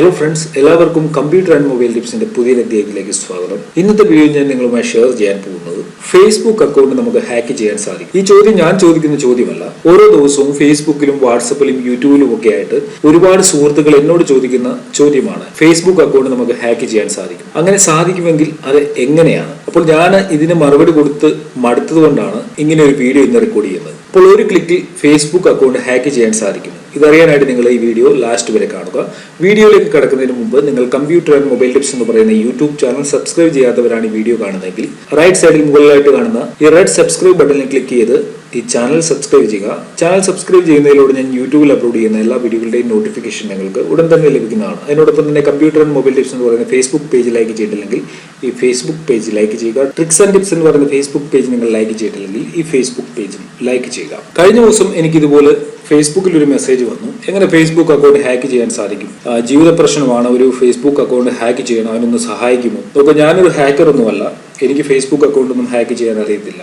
Hello friends എല്ലാവർക്കും computer and mobile ടിപ്സിന്റെ പുതിയ അധ്യായത്തിലേക്ക് സ്വാഗതം. ഇന്നത്തെ വീഡിയോ ഞാൻ നിങ്ങളുമായി ഷെയർ ചെയ്യാൻ പോകുന്നത് ഫേസ്ബുക്ക് അക്കൗണ്ട് നമുക്ക് ഹാക്ക് ചെയ്യാൻ സാധിക്കും. ഈ ചോദ്യം ഞാൻ ചോദിക്കുന്ന ചോദ്യമല്ല. ഓരോ ദിവസവും ഫേസ്ബുക്കിലും വാട്സപ്പിലും യൂട്യൂബിലും ഒക്കെ ആയിട്ട് ഒരുപാട് സുഹൃത്തുക്കൾ എന്നോട് ചോദിക്കുന്ന ചോദ്യമാണ്. ഫേസ്ബുക്ക് അക്കൗണ്ട് നമുക്ക് ഹാക്ക് ചെയ്യാൻ സാധിക്കും. അങ്ങനെ സാധിക്കുമെങ്കിൽ അത് എങ്ങനെയാണ്? അപ്പോൾ ഞാൻ ഇതിന് മറുപടി കൊടുത്ത് മടുത്തതുകൊണ്ടാണ് ഇങ്ങനെ ഒരു വീഡിയോ ഇന്ന് റെക്കോർഡ് ചെയ്യുന്നത്. അപ്പോൾ ഒരു ക്ലിക്കിൽ ഫേസ്ബുക്ക് അക്കൗണ്ട് ഹാക്ക് ചെയ്യാൻ സാധിക്കും. ഇതറിയാനായിട്ട് നിങ്ങൾ ഈ വീഡിയോ ലാസ്റ്റ് വരെ കാണുക. വീഡിയോയിലേക്ക് കടക്കുന്നതിന് മുമ്പ് നിങ്ങൾ കമ്പ്യൂട്ടർ ആൻഡ് മൊബൈൽ ടിപ്സ് എന്ന് പറയുന്ന യൂട്യൂബ് ചാനൽ സബ്സ്ക്രൈബ് ചെയ്യാത്തവരാണ് ഈ വീഡിയോ കാണുന്നതെങ്കിൽ റൈറ്റ് സൈഡിൽ മുകളിലായിട്ട് കാണുന്ന ഈ റെഡ് സബ്സ്ക്രൈബ് ബട്ടണിൽ ക്ലിക്ക് ചെയ്ത് ഈ ചാനൽ സബ്സ്ക്രൈബ് ചെയ്യുക. ചാനൽ സബ്സ്ക്രൈബ് ചെയ്യുന്നതിലൂടെ ഞാൻ യൂട്യൂബിൽ അപ്ലോഡ് ചെയ്യുന്ന എല്ലാ വീഡിയോകളുടെയും നോട്ടിഫിക്കേഷൻ നിങ്ങൾക്ക് ഉടൻ തന്നെ ലഭിക്കുന്നതാണ്. അതിനോടൊപ്പം തന്നെ കമ്പ്യൂട്ടർ ആൻഡ് മൊബൈൽ ടിപ്സ് എന്ന് പറയുന്ന ഫേസ്ബുക്ക് പേജ് ലൈക്ക് ചെയ്തിട്ടില്ലെങ്കിൽ ഈ ഫേസ്ബുക്ക് പേജ് ലൈക്ക് ചെയ്യുക. ട്രിക്സ് ആൻഡ് ടിപ്സ് എന്ന് പറയുന്ന ഫേസ്ബുക്ക് പേജ് നിങ്ങൾ ലൈക്ക് ചെയ്തിട്ടില്ലെങ്കിൽ ഈ ഫേസ്ബുക്ക് പേജും ലൈക്ക് ചെയ്യുക. കഴിഞ്ഞ ദിവസം എനിക്ക് ഇതുപോലെ ഫേസ്ബുക്കിൽ ഒരു മെസ്സേജ് വന്നു. എങ്ങനെ ഫേസ്ബുക്ക് അക്കൗണ്ട് ഹാക്ക് ചെയ്യാൻ സാധിക്കും? ജീവിത പ്രശ്നമാണ്. ഒരു ഫേസ്ബുക്ക് അക്കൗണ്ട് ഹാക്ക് ചെയ്യണം. അതിനൊന്ന് സഹായിക്കുമോ? അപ്പോൾ ഞാനൊരു ഹാക്കർ ഒന്നുമല്ല. എനിക്ക് ഫേസ്ബുക്ക് അക്കൗണ്ട് ഒന്നും ഹാക്ക് ചെയ്യാൻ അറിയത്തില്ല.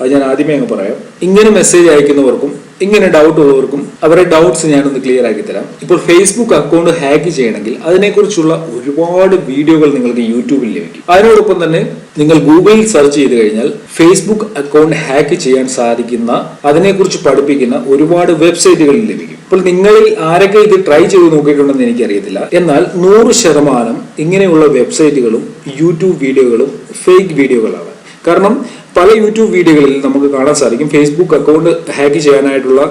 അത് ഞാൻ ആദ്യമേ അങ്ങ് പറയാം. ഇങ്ങനെ മെസ്സേജ് അയക്കുന്നവർക്കും ഇങ്ങനെ ഡൗട്ട് ഉള്ളവർക്കും അവരുടെ ഡൗട്ട്സ് ഞാനൊന്ന് ക്ലിയർ ആക്കി തരാം. ഇപ്പോൾ ഫേസ്ബുക്ക് അക്കൗണ്ട് ഹാക്ക് ചെയ്യണമെങ്കിൽ അതിനെക്കുറിച്ചുള്ള ഒരുപാട് വീഡിയോകൾ നിങ്ങൾക്ക് യൂട്യൂബിൽ ലഭിക്കും. അതിനോടൊപ്പം തന്നെ നിങ്ങൾ ഗൂഗിളിൽ സെർച്ച് ചെയ്ത് കഴിഞ്ഞാൽ ഫേസ്ബുക്ക് അക്കൗണ്ട് ഹാക്ക് ചെയ്യാൻ സാധിക്കുന്ന അതിനെക്കുറിച്ച് പഠിപ്പിക്കുന്ന ഒരുപാട് വെബ്സൈറ്റുകളിൽ ലഭിക്കും. ഇപ്പോൾ നിങ്ങളിൽ ആരൊക്കെ ഇത് ട്രൈ ചെയ്ത് നോക്കിയിട്ടുണ്ടെന്ന് എനിക്കറിയത്തില്ല. എന്നാൽ നൂറ് ശതമാനം ഇങ്ങനെയുള്ള വെബ്സൈറ്റുകളും യൂട്യൂബ് വീഡിയോകളും ഫേക്ക് വീഡിയോകളാണ് കാരണം പല യൂട്യൂബ് വീഡിയോകളിൽ നമുക്ക് കാണാൻ സാധിക്കും. ഫേസ്ബുക്ക് അക്കൗണ്ട് ഹാക്ക് ചെയ്യാനായിട്ടുള്ള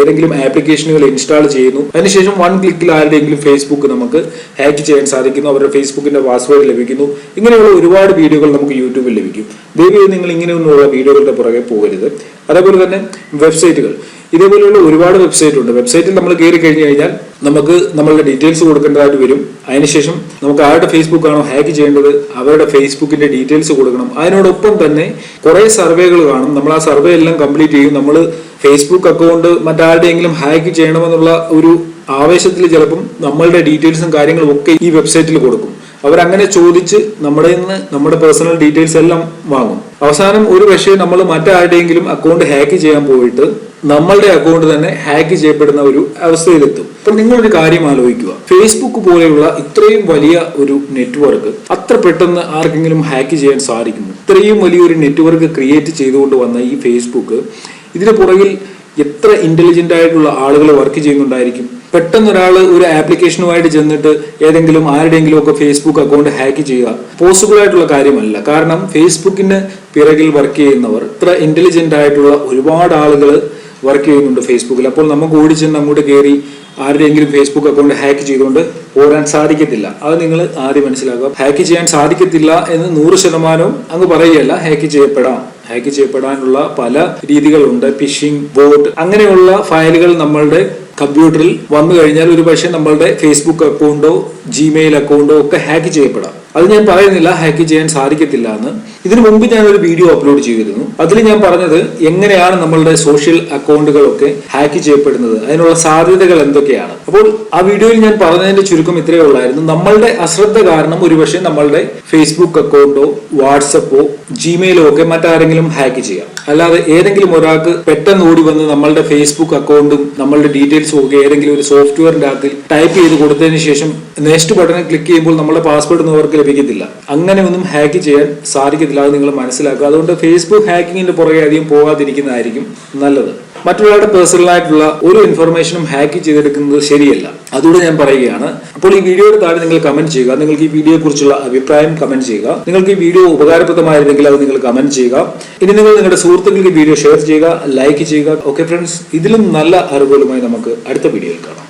ഏതെങ്കിലും ആപ്ലിക്കേഷനുകൾ ഇൻസ്റ്റാൾ ചെയ്യുന്നു. അതിനുശേഷം വൺ ക്ലിക്കിൽ ആരുടെയെങ്കിലും ഫേസ്ബുക്ക് നമുക്ക് ഹാക്ക് ചെയ്യാൻ സാധിക്കുന്നു. അവരുടെ ഫേസ്ബുക്കിന്റെ പാസ്വേഡ് ലഭിക്കുന്നു. ഇങ്ങനെയുള്ള ഒരുപാട് വീഡിയോകൾ നമുക്ക് യൂട്യൂബിൽ ലഭിക്കും. ദയവായി നിങ്ങൾ ഇങ്ങനെയൊന്നുള്ള വീഡിയോകളുടെ പുറകെ പോകരുത്. അതേപോലെ തന്നെ വെബ്സൈറ്റുകൾ ഇതേപോലെയുള്ള ഒരുപാട് വെബ്സൈറ്റ് ഉണ്ട്. വെബ്സൈറ്റിൽ നമ്മൾ കയറി കഴിഞ്ഞു കഴിഞ്ഞാൽ നമുക്ക് നമ്മളുടെ ഡീറ്റെയിൽസ് കൊടുക്കേണ്ടതായിട്ട് വരും. അതിനുശേഷം നമുക്ക് ആരുടെ ഫേസ്ബുക്ക് ആണോ ഹാക്ക് ചെയ്യേണ്ടത് അവരുടെ ഫേസ്ബുക്കിന്റെ ഡീറ്റെയിൽസ് കൊടുക്കണം. അതിനോടൊപ്പം തന്നെ കുറെ സർവേകൾ കാണും. നമ്മൾ ആ സർവേ എല്ലാം കംപ്ലീറ്റ് ചെയ്യും. നമ്മൾ ഫേസ്ബുക്ക് അക്കൗണ്ട് മറ്റാരുടെയെങ്കിലും ഹാക്ക് ചെയ്യണമെന്നുള്ള ഒരു ആവേശത്തിൽ ചിലപ്പം നമ്മളുടെ ഡീറ്റെയിൽസും കാര്യങ്ങളും ഒക്കെ ഈ വെബ്സൈറ്റിൽ കൊടുക്കും. അവരങ്ങനെ ചോദിച്ച് നമ്മുടെ നിന്ന് നമ്മുടെ പേഴ്സണൽ ഡീറ്റെയിൽസ് എല്ലാം വാങ്ങും. അവസാനം ഒരു പക്ഷേ നമ്മൾ മറ്റാരുടെയെങ്കിലും അക്കൗണ്ട് ഹാക്ക് ചെയ്യാൻ പോയിട്ട് നമ്മളുടെ അക്കൗണ്ട് തന്നെ ഹാക്ക് ചെയ്യപ്പെടുന്ന ഒരു അവസ്ഥയിലെത്തും. അപ്പൊ നിങ്ങളൊരു കാര്യം ആലോചിക്കുക. ഫേസ്ബുക്ക് പോലെയുള്ള ഇത്രയും വലിയ ഒരു നെറ്റ്വർക്ക് അത്ര പെട്ടെന്ന് ആർക്കെങ്കിലും ഹാക്ക് ചെയ്യാൻ സാധിക്കുന്നു. ഇത്രയും വലിയൊരു നെറ്റ്വർക്ക് ക്രിയേറ്റ് ചെയ്തുകൊണ്ട് വന്ന ഈ ഫേസ്ബുക്ക് ഇതിന് പുറകിൽ എത്ര ഇന്റലിജന്റ് ആയിട്ടുള്ള ആളുകൾ വർക്ക് ചെയ്യുന്നുണ്ടായിരിക്കും? പെട്ടെന്ന് ഒരാൾ ഒരു ആപ്ലിക്കേഷനുമായിട്ട് ചെന്നിട്ട് ഏതെങ്കിലും ആരുടെയെങ്കിലും ഒക്കെ ഫേസ്ബുക്ക് അക്കൗണ്ട് ഹാക്ക് ചെയ്യുക പോസിബിൾ ആയിട്ടുള്ള കാര്യമല്ല. കാരണം ഫേസ്ബുക്കിന് പിറകിൽ വർക്ക് ചെയ്യുന്നവർ ഇത്ര ഇന്റലിജന്റ് ആയിട്ടുള്ള ഒരുപാട് ആളുകൾ വർക്ക് ചെയ്യുന്നുണ്ട് ഫേസ്ബുക്കിൽ. അപ്പോൾ നമുക്ക് ഓടിച്ചെന്ന് അങ്ങോട്ട് കയറി ആരുടെയെങ്കിലും ഫേസ്ബുക്ക് അക്കൗണ്ട് ഹാക്ക് ചെയ്തുകൊണ്ട് ഓടാൻ സാധിക്കത്തില്ല. അത് നിങ്ങൾ ആദ്യം മനസ്സിലാക്കുക. ഹാക്ക് ചെയ്യാൻ സാധിക്കത്തില്ല എന്ന് നൂറ് ശതമാനവും അങ്ങ് പറയുകയല്ല ഹാക്ക് ചെയ്യപ്പെടാം. ഹാക്ക് ചെയ്യപ്പെടാനുള്ള പല രീതികളുണ്ട്. ഫിഷിംഗ് ബോട്ട് അങ്ങനെയുള്ള ഫയലുകൾ നമ്മളുടെ കമ്പ്യൂട്ടറിൽ വന്നു കഴിഞ്ഞാൽ ഒരു പക്ഷേ നമ്മളുടെ ഫേസ്ബുക്ക് അക്കൗണ്ടോ ജിമെയിൽ അക്കൗണ്ടോ ഒക്കെ ഹാക്ക് ചെയ്യപ്പെടാം. അത് ഞാൻ പറയുന്നില്ല ഹാക്ക് ചെയ്യാൻ സാധിക്കത്തില്ല എന്ന്. ഇതിനു മുമ്പ് ഞാൻ ഒരു വീഡിയോ അപ്ലോഡ് ചെയ്തിരുന്നു. അതിൽ ഞാൻ പറഞ്ഞത് എങ്ങനെയാണ് നമ്മളുടെ സോഷ്യൽ അക്കൗണ്ടുകളൊക്കെ ഹാക്ക് ചെയ്യപ്പെടുന്നത് അതിനുള്ള സാധ്യതകൾ എന്തൊക്കെയാണ്. അപ്പോൾ ആ വീഡിയോയിൽ ഞാൻ പറഞ്ഞതിന്റെ ചുരുക്കം ഇത്രയേ ഉള്ളായിരുന്നു. നമ്മളുടെ അശ്രദ്ധ കാരണം ഒരുപക്ഷെ നമ്മളുടെ ഫേസ്ബുക്ക് അക്കൗണ്ടോ വാട്സപ്പോ ജിമെയിലോ ഒക്കെ മറ്റാരെങ്കിലും ഹാക്ക് ചെയ്യാം. അല്ലാതെ ഏതെങ്കിലും ഒരാൾക്ക് പെട്ടെന്ന് ഓടി വന്ന് നമ്മളുടെ ഫേസ്ബുക്ക് അക്കൗണ്ടും നമ്മളുടെ ഡീറ്റെയിൽസും ഒക്കെ ഏതെങ്കിലും ഒരു സോഫ്റ്റ്വെയറിന്റെ അകത്ത് ടൈപ്പ് ചെയ്ത് കൊടുത്തതിന് ശേഷം നെക്സ്റ്റ് ബട്ടണിൽ ക്ലിക്ക് ചെയ്യുമ്പോൾ നമ്മുടെ പാസ്വേഡ് ഒന്നും അവർക്ക് ലഭിക്കത്തില്ല. അങ്ങനെ ഒന്നും ഹാക്ക് ചെയ്യാൻ സാധിക്കത്തില്ല അത് നിങ്ങൾ മനസ്സിലാക്കുക. അതുകൊണ്ട് ഫേസ്ബുക്ക് ഹാക്കിങ്ങിന്റെ പുറകെ അധികം പോകാതിരിക്കുന്നതായിരിക്കും നല്ലത്. മറ്റൊരാളുടെ പേഴ്സണൽ ആയിട്ടുള്ള ഒരു ഇൻഫർമേഷനും ഹാക്ക് ചെയ്തെടുക്കുന്നത് ശരിയല്ല. അതുകൂടെ ഞാൻ പറയുകയാണ്. അപ്പോൾ ഈ വീഡിയോയുടെ താഴെ നിങ്ങൾ കമന്റ് ചെയ്യുക. നിങ്ങൾക്ക് ഈ വീഡിയോയെ കുറിച്ചുള്ള അഭിപ്രായം കമന്റ് ചെയ്യുക. നിങ്ങൾക്ക് ഈ വീഡിയോ ഉപകാരപ്രദമായിരുന്നെങ്കിൽ അത് നിങ്ങൾ കമന്റ് ചെയ്യുക. ഇനി നിങ്ങൾ നിങ്ങളുടെ സുഹൃത്തുക്കൾക്ക് വീഡിയോ ഷെയർ ചെയ്യുക ലൈക്ക് ചെയ്യുക. ഓക്കെ ഫ്രണ്ട്സ് ഇതിലും നല്ല അറിവുകളുമായി നമുക്ക് അടുത്ത വീഡിയോയിൽ കാണാം.